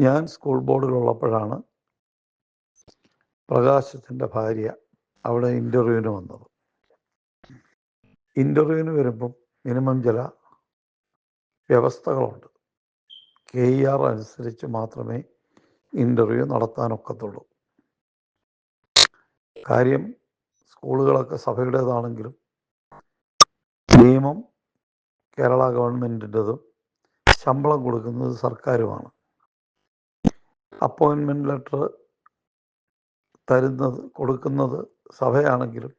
ഞാൻ സ്കൂൾ ബോർഡിലുള്ളപ്പോഴാണ് പ്രകാശത്തിന്റെ ഭാര്യ അവിടെ ഇന്റർവ്യൂവിന് വന്നത്. ഇന്റർവ്യൂവിന് വരുമ്പം മിനിമം ചില വ്യവസ്ഥകളുണ്ട്. കെ ഇ ആർ അനുസരിച്ച് മാത്രമേ ഇന്റർവ്യൂ നടത്താനൊക്കത്തുള്ളൂ. കാര്യം സ്കൂളുകളൊക്കെ സഭയുടേതാണെങ്കിലും നിയമം കേരള ഗവൺമെന്റിന്റെതും ശമ്പളം കൊടുക്കുന്നത് സർക്കാരുമാണ്. അപ്പോയിൻമെന്റ് ലെറ്റർ തരുന്നത് കൊടുക്കുന്നത് സഭയാണെങ്കിലും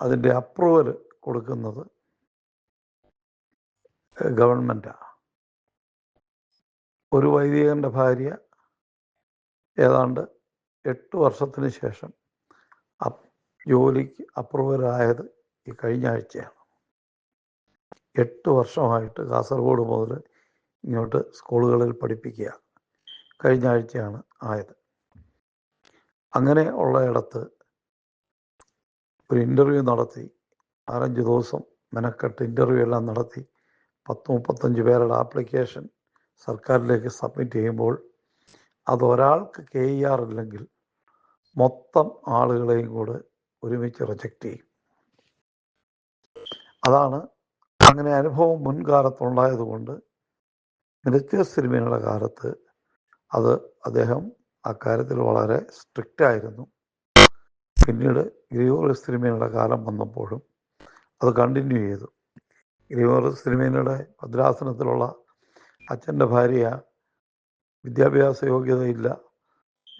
അതിന്റെ അപ്രൂവൽ കൊടുക്കുന്നത് ഗവൺമെന്റാണ് ഒരു വൈദികന്റെ ഭാര്യ ഏതാണ്ട് എട്ട് വർഷത്തിന് ശേഷം ജോലിക്ക് ജോലിക്ക് അപ്രൂവലായത് ഈ കഴിഞ്ഞ ആഴ്ചയാണ്. എട്ട് വർഷമായിട്ട് കാസർഗോഡ് മുതൽ ഇങ്ങോട്ട് സ്കൂളുകളിൽ പഠിപ്പിക്കുക കഴിഞ്ഞ ആഴ്ചയാണ് ആയത്. അങ്ങനെ ഉള്ള ഇടത്ത് ഒരു ഇന്റർവ്യൂ നടത്തി. നാലഞ്ച് ദിവസം മെനക്കെട്ട് ഇന്റർവ്യൂ എല്ലാം നടത്തി. പത്ത് മുപ്പത്തഞ്ച് പേരുടെ ആപ്ലിക്കേഷൻ സർക്കാരിലേക്ക് സബ്മിറ്റ് ചെയ്യുമ്പോൾ അത് ഒരാൾക്ക് കെ ഇ ആർ ഇല്ലെങ്കിൽ മൊത്തം ആളുകളെയും കൂടെ ഒരുമിച്ച് റിജക്റ്റ് ചെയ്യും. അതാണ് അങ്ങനെ അനുഭവം മുൻകാലത്തുണ്ടായതുകൊണ്ട് മിനിസ്റ്റർ സിനിമയുടെ കാലത്ത് അത് അദ്ദേഹം അക്കാര്യത്തിൽ വളരെ സ്ട്രിക്റ്റ് ആയിരുന്നു. പിന്നീട് ഗ്രിഗോറിയസ് തിരുമേനിയുടെ കാലം വന്നപ്പോഴും അത് കണ്ടിന്യൂ ചെയ്തു. ഗ്രിഗോറിയസ് തിരുമേനിയുടെ ഭദ്രാസനത്തിലുള്ള അച്ഛന്റെ ഭാര്യ വിദ്യാഭ്യാസ യോഗ്യതയില്ല.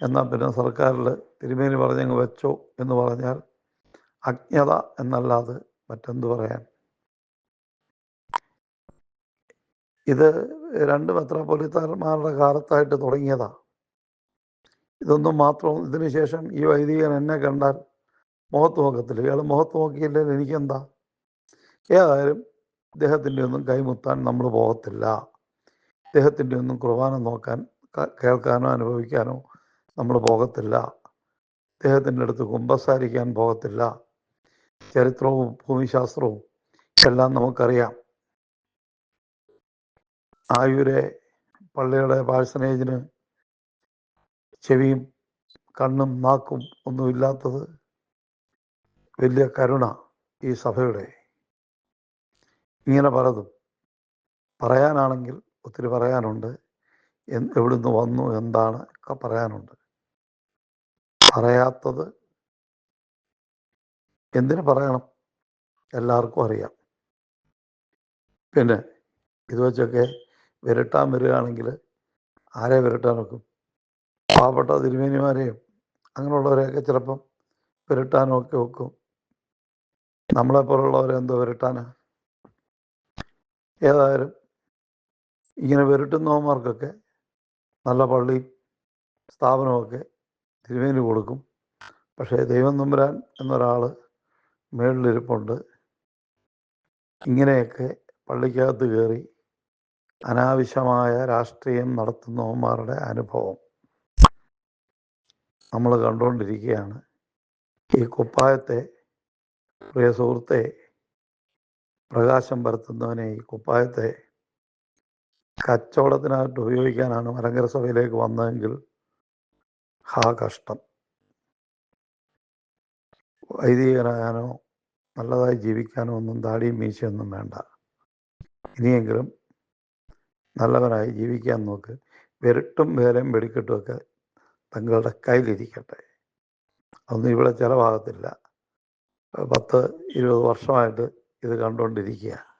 എന്നാൽ പിന്നെ സർക്കാരിൽ തിരുമേനി പറഞ്ഞങ്ങ് വെച്ചോ എന്ന് പറഞ്ഞാൽ അജ്ഞത എന്നല്ലാതെ മറ്റെന്ത് പറയാൻ? ഇത് രണ്ട് മെത്രാപ്പൊലിത്താന്മാരുടെ കാലത്തായിട്ട് തുടങ്ങിയതാണ് ഇതൊന്നും മാത്രം ഇതിനു ശേഷം ഈ വൈദികൻ എന്നെ കണ്ടാൽ മുഖത്ത് നോക്കത്തില്ല. ഇയാൾ മുഖത്ത് നോക്കിയില്ലെങ്കിൽ എനിക്കെന്താ? ഏതായാലും ഇദ്ദേഹത്തിന്റെ ഒന്നും കൈമുത്താൻ നമ്മൾ പോകത്തില്ല. ഇദ്ദേഹത്തിന്റെ ഒന്നും കുർബാന നോക്കാൻ കേൾക്കാനോ അനുഭവിക്കാനോ നമ്മൾ പോകത്തില്ല. ഇദ്ദേഹത്തിന്റെ അടുത്ത് കുമ്പസാരിക്കാൻ പോകത്തില്ല. ചരിത്രവും ഭൂമിശാസ്ത്രവും എല്ലാം നമുക്കറിയാം. ആയൂരെ പള്ളിയുടെ പാഴ്സനേജിന് ചെവിയും കണ്ണും നാക്കും ഒന്നുമില്ലാത്തത് വലിയ കരുണ ഈ സഭയുടെ. ഇങ്ങനെ പലതും പറയാനാണെങ്കിൽ ഒത്തിരി പറയാനുണ്ട്. എവിടുന്ന് വന്നു എന്താണ് ഒക്കെ പറയാനുണ്ട്. പറയാത്തത് എന്തിനു പറയണം? എല്ലാവർക്കും അറിയാം. പിന്നെ ഇത് വെച്ചൊക്കെ വിരട്ടാൻ വരികയാണെങ്കിൽ ആരെ വിരട്ടാൻ വെക്കും? പാവപ്പെട്ട തിരുമേനിമാരെയും അങ്ങനെയുള്ളവരെയൊക്കെ ചിലപ്പം വിരട്ടാനും ഒക്കെ വെക്കും. നമ്മളെപ്പോലുള്ളവരെ എന്തോ വിരട്ടാനാ? ഏതായാലും ഇങ്ങനെ വിരട്ടുന്നവന്മാർക്കൊക്കെ നല്ല പള്ളി സ്ഥാപനമൊക്കെ തിരുമേനി കൊടുക്കും. പക്ഷേ ദൈവം നമ്പുരാൻ എന്നൊരാൾ മേളിലിരിപ്പുണ്ട്. ഇങ്ങനെയൊക്കെ പള്ളിക്കകത്ത് കയറി അനാവശ്യമായ രാഷ്ട്രീയം നടത്തുന്നവന്മാരുടെ അനുഭവം. നമ്മൾ കണ്ടുകൊണ്ടിരിക്കുകയാണ്. ഈ കുപ്പായത്തെ പ്രിയ സുഹൃത്തെ പ്രകാശം പരത്തുന്നവനെ ഈ കുപ്പായത്തെ കച്ചവടത്തിനായിട്ട് ഉപയോഗിക്കാനാണ് മലങ്കര സഭയിലേക്ക് വന്നതെങ്കിൽ ഹാ കഷ്ടം. വൈദികനാകാനോ നല്ലതായി ജീവിക്കാനോ ഒന്നും താടിയും മീശയൊന്നും വേണ്ട. ഇനിയെങ്കിലും നല്ലവനായി ജീവിക്കാൻ നോക്ക്. വിരട്ടും വേലയും വെടിക്കെട്ടുമൊക്കെ തങ്ങളുടെ കയ്യിലിരിക്കട്ടെ. ഒന്നും ഇവിടെ ചിലവാകത്തില്ല. പത്ത് ഇരുപത് വർഷമായിട്ട് ഇത് കണ്ടുകൊണ്ടിരിക്കുക